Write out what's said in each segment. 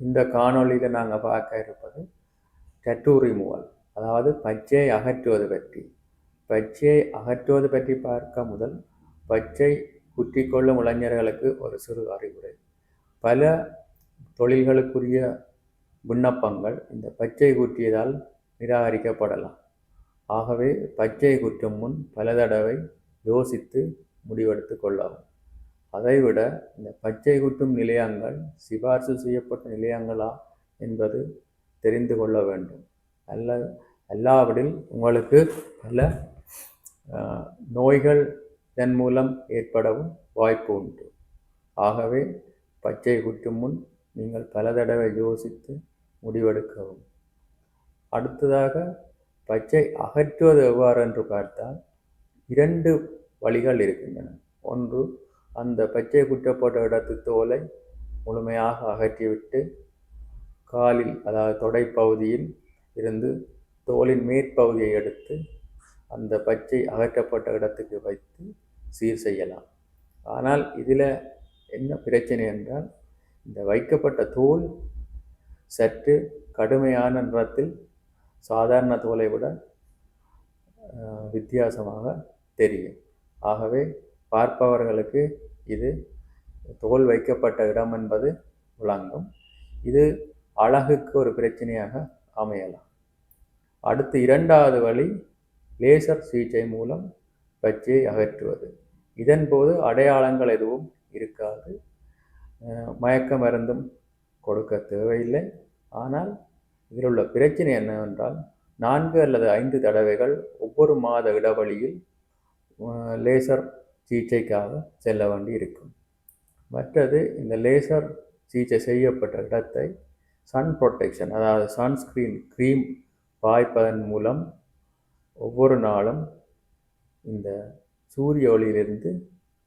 இந்த காணொளியில் நாங்கள் பார்க்க இருப்பது டட்டூ ரிமூவல் அதாவது பச்சையை அகற்றுவது பற்றி. பச்சையை அகற்றுவது பற்றி பார்க்க முதல் பச்சை குற்றிக்கொள்ளும் இளைஞர்களுக்கு ஒரு சிறு அறிவுரை. பல தொழில்களுக்குரிய விண்ணப்பங்கள் இந்த பச்சை குற்றியதால் நிராகரிக்கப்படலாம். ஆகவே பச்சை குற்றும் முன் பல தடவை யோசித்து முடிவெடுத்து கொள்ளவும். அதைவிட இந்த பச்சை குட்டும் நிலையங்கள் சிபார்சு செய்யப்பட்ட நிலையங்களா என்பது தெரிந்து கொள்ள வேண்டும். அல்ல அல்லாவிடில் உங்களுக்கு பல நோய்கள் இதன் மூலம் ஏற்படவும் வாய்ப்பு உண்டு. ஆகவே பச்சை குட்டும் முன் நீங்கள் பல தடவை யோசித்து முடிவெடுக்கவும். அடுத்ததாக பச்சை அகற்றுவது எவ்வாறு என்று பார்த்தால் இரண்டு வழிகள் இருக்கின்றன. ஒன்று அந்த பச்சை குட்டப்பட்ட இடத்து தோலை முழுமையாக அகற்றிவிட்டு காலில் அதாவது தொடை பகுதியில் இருந்து தோலின் மேற்பகுதியை எடுத்து அந்த பச்சை அகற்றப்பட்ட இடத்துக்கு வைத்து சீர் செய்யலாம். ஆனால் இதில் என்ன பிரச்சனை என்றால் இந்த வைக்கப்பட்ட தோல் சற்று கடுமையான நிறத்தில் சாதாரண தோலை விட வித்தியாசமாக தெரியும். ஆகவே பார்ப்பவர்களுக்கு இது தோல் வைக்கப்பட்ட இடம் என்பது விளங்கும். இது அழகுக்கு ஒரு பிரச்சனையாக அமையலாம். அடுத்து இரண்டாவது வழி லேசர் சிகிச்சை மூலம் பச்சையை அகற்றுவது. இதன் போது அடையாளங்கள் எதுவும் இருக்காது. மயக்க மருந்தும் கொடுக்க தேவையில்லை. ஆனால் இதில் உள்ள பிரச்சனை என்னவென்றால் நான்கு அல்லது ஐந்து தடவைகள் ஒவ்வொரு மாத இடைவெளியில் லேசர் சிகிச்சைக்காக செல்ல வேண்டி இருக்கும். மற்றது இந்த லேசர் சிகிச்சை செய்யப்பட்ட இடத்தை சன் ப்ரொடெக்ஷன் அதாவது சன்ஸ்க்ரீன் க்ரீம் பாய்ப்பதன் மூலம் ஒவ்வொரு நாளும் இந்த சூரிய ஒளியிலிருந்து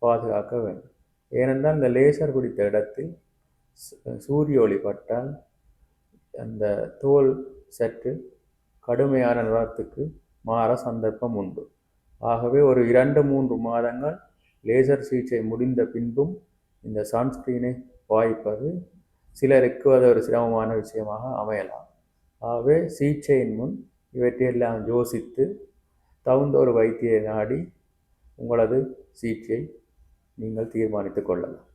பாதுகாக்க வேண்டும். ஏனென்றால் இந்த லேசர் குடித்த இடத்தில் சூரிய ஒளி பட்டால் அந்த தோல் சற்று கடுமையான நிறத்துக்கு மாற சந்தர்ப்பம் உண்டு. ஆகவே ஒரு இரண்டு மூன்று மாதங்கள் லேசர் சிகிச்சை முடிந்த பின்பும் இந்த சன்ஸ்க்ரீனை வாய்ப்பது சிலருக்கு அது ஒரு சிரமமான விஷயமாக அமையலாம். ஆகவே சிகிச்சையின் முன் இவற்றையெல்லாம் யோசித்து தகுந்த ஒரு வைத்தியை நாடி உங்களது சிகிச்சை நீங்கள் தீர்மானித்து கொள்ளலாம்.